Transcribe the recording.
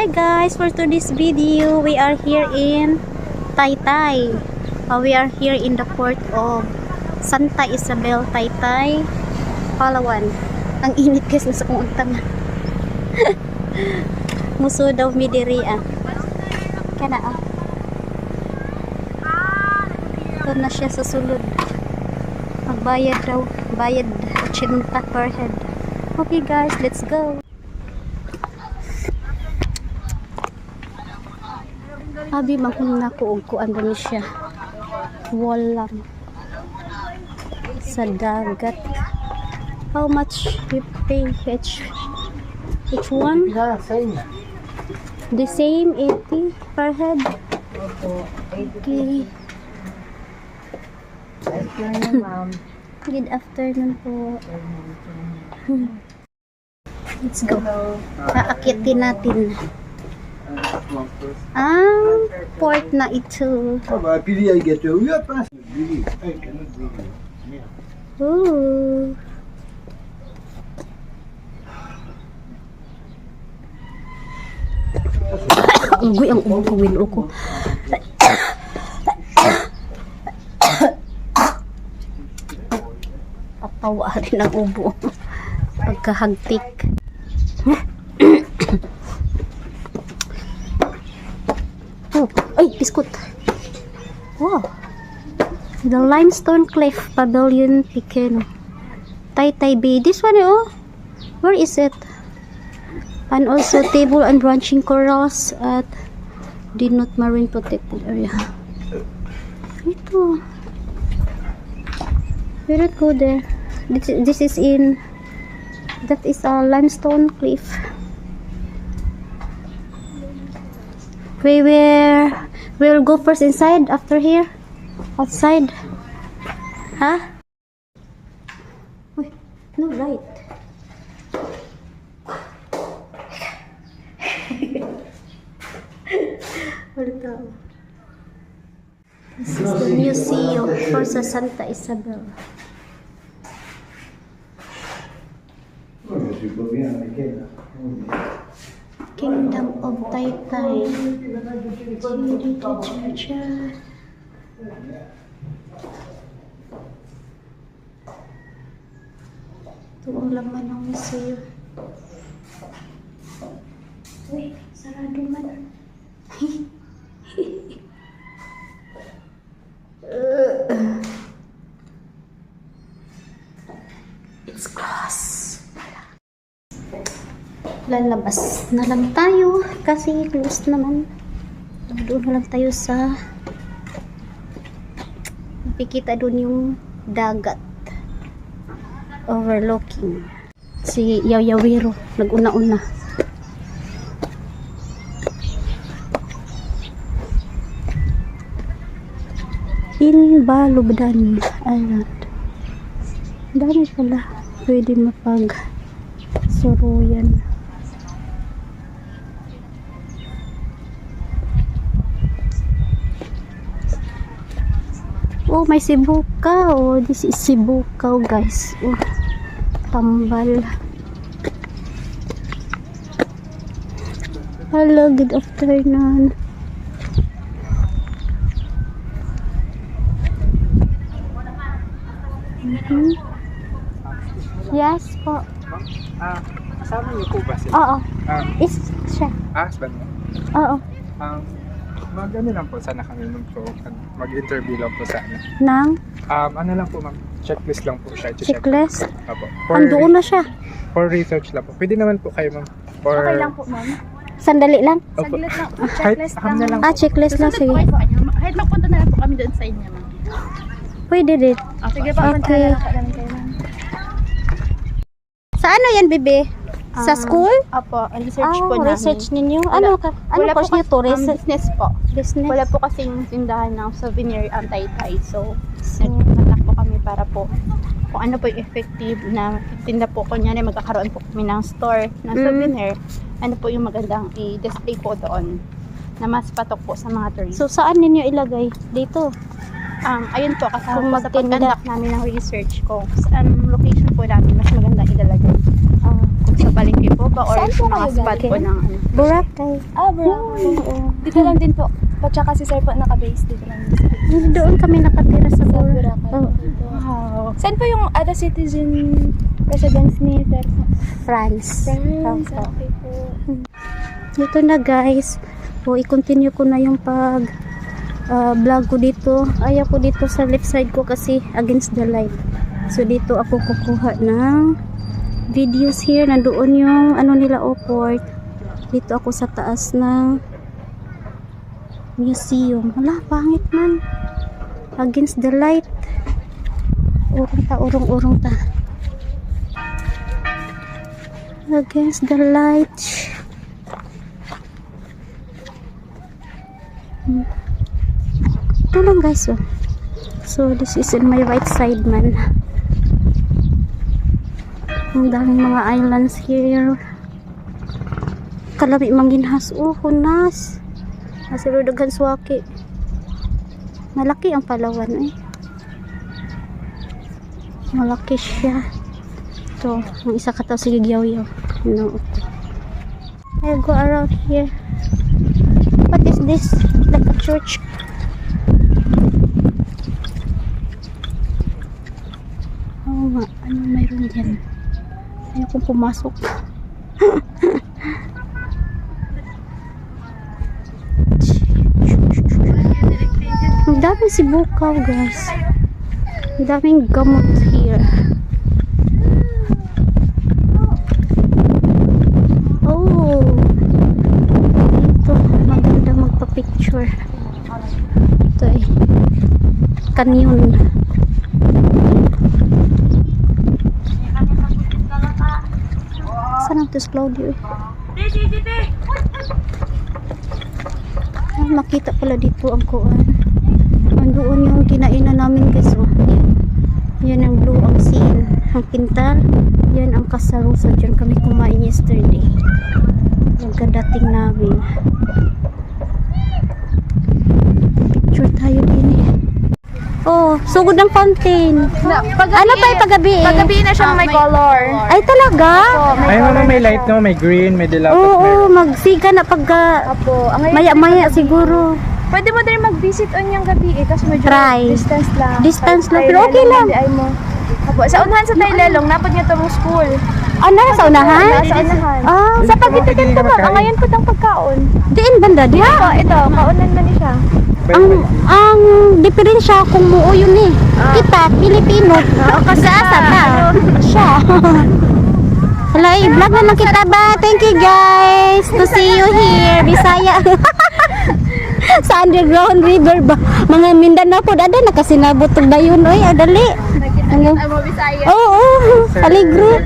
Hi guys, for today's video, we are here in Taytay. Uh, we are here in the port of Santa Isabel, Taytay, Palawan. Ang init guys, nasa kong tanga. Muso daw mi diri ah. Kana ah. Ito na siya sa sulod. Magbayad daw. Bayad 80 per head. Okay guys, let's go. Abi magkuna ko og kuan ba siya. Wall lang. Sa dagat. How much you pay each each one? Yeah, same. The same 80 per head. Okay. Afternoon, ma'am. Good afternoon po. Let's go. Aakitin natin. Ang port na ito. Ah bah, puis il y a gâteau. Oui, après, c'est Billy. Hey, cannot. Merde. Ooh. Ugoy ang ubo ko, win ko. Patawa rin ang ubo. Pagkahagtik. oh, ay, biskut. Wow. The limestone cliff pavilion Pequeno. Taytay Bay. This one oh. Where is it? And also table and branching corals at Dinot Marine Protected Area. Ito. We not go there. This, this is in that is a limestone cliff. We will we'll go first inside after here. Outside. Huh? Wait, no right. This is the museum for sa Santa Isabel. Kingdom of Taytay. Church. Ito ang laman ng museum. Uy, sarado man. Lalabas na lang tayo kasi close naman. Doon na lang tayo sa makikita doon yung dagat. Overlooking. Si Yayawiro naguna-una. In Balubdan Island. Dami pala pwede mapag suruyan Oh, may sibukaw. Oh, this is sibukaw, guys. Oh, tambal. Hello, good afternoon. Mhm. Yes po. Ah, kasama niyo po ba sila? Oo. Ah, Is siya. ah, husband mo? Oo. Um, mag ano lang po sana kami mag po, mag-interview lang po sana. Nang Um, ano lang po ma'am, checklist lang po siya. checklist. Apo. For, Andoon na siya. for research lang po. Pwede naman po kayo ma'am. For, Okay lang po, ma'am. Sandali lang. Opo. Saglit lang. Checklist lang. lang Ah, checklist lang. Susunod Sige. po kayo po, ano, Kahit magpunta na lang po kami doon sa inyo, ma'am. Pwede din. Ah, sige po, Okay. punta na lang po namin kayo, ma'am. Sa ano yan, bebe? Sa Ah, school? Opo, research ah, po namin. research ninyo. Ano ka? Ano Wala course po niyo to? kasi- um, Research business po. business? Wala po kasing tindahan ng souvenir ang Taytay. So, So, nagtatak po kami para po kung ano po yung effective na tinda po. Kunyari, magkakaroon po kami ng store ng Mm. souvenir. Ano po yung magandang i-display po doon na mas patok po sa mga tourists. so saan ninyo ilagay? Dito. Um, ayun po, kasama Kung po sa pag-conduct namin ng research ko, saan location po namin mas maganda ilalagay. Kung Sa palengke po ba? Or Saan po sa mga kayo spot po ng ano? Boracay. Ah, bro. Dito lang din po. Patsaka si sir po naka-base dito lang. din. Doon kami nakatira sa Sa Boracay. Boracay. Oh, Wow. Saan po yung other citizen residence ni sir? France. France. Opo. Okay po. Dito na guys. O, i-continue ko na yung pag ah, vlog ko dito. Ayaw ko dito sa left side ko kasi against the light. So, dito ako kukuha ng videos here. Nandoon yung ano nila Oport. Dito ako sa taas ng museum. Wala, pangit man. Against the light. Urong ta, urong, urong ta. Against the light. Hmm. Guys oh. So this is in my right side man. Ang daming mga islands here. Kalami manginhas. Oh, hunas. Nasiludagan suwaki. Malaki ang Palawan eh. Malaki siya. Ito, ang isa ka sige yaw-yaw. No. I'll go around here. What is this? Like a church? Nga, ano mayroon dyan? Ayaw kong pumasok. Ang daming sibukaw guys. Ang daming gamot here. Oh! Ito, maganda magpa-picture. Ito eh. Canyon. Saan tis Claudio eh? Ah, makita pala dito ang kuan. Andoon yung kinainan namin guys. Oh. Yan. Yan ang blue ang scene. Ang pintal. Yan ang kasarusa. Diyan kami kumain yesterday. Pagkadating namin. Picture tayo din eh. Oh, sugod ng fountain. ano pa yung paggabi eh? Paggabi na siyang may color. Ay talaga? Ay, mama, may light no, may green, may dilaw. Oo, may- magsiga na pagka Apo. Ang ngayon, maya-maya siguro. pwede mo din mag-visit on yung gabi eh. Kasi medyo Try. distance lang. Distance lang, pero okay lang. mo. Apo. Sa unahan sa Taylelong, napad niya itong school. Ano, sa unahan? Nasa unahan. Ah, Sa ka ko makain. ngayon po itong pagkaon. diin banda diya. Ito, ito, kaunan man ni siya. Ang ang diferensya kung muo yun eh. Kita Pilipino. Kasi asa ka? Siya. Hala, eh, vlog na lang kita ba? Thank you guys to see you here. Bisaya. sa underground river ba? Mga Mindanao po dada nakasinabot og dayon oy, adali. Bisaya. Oo, oh, aligre.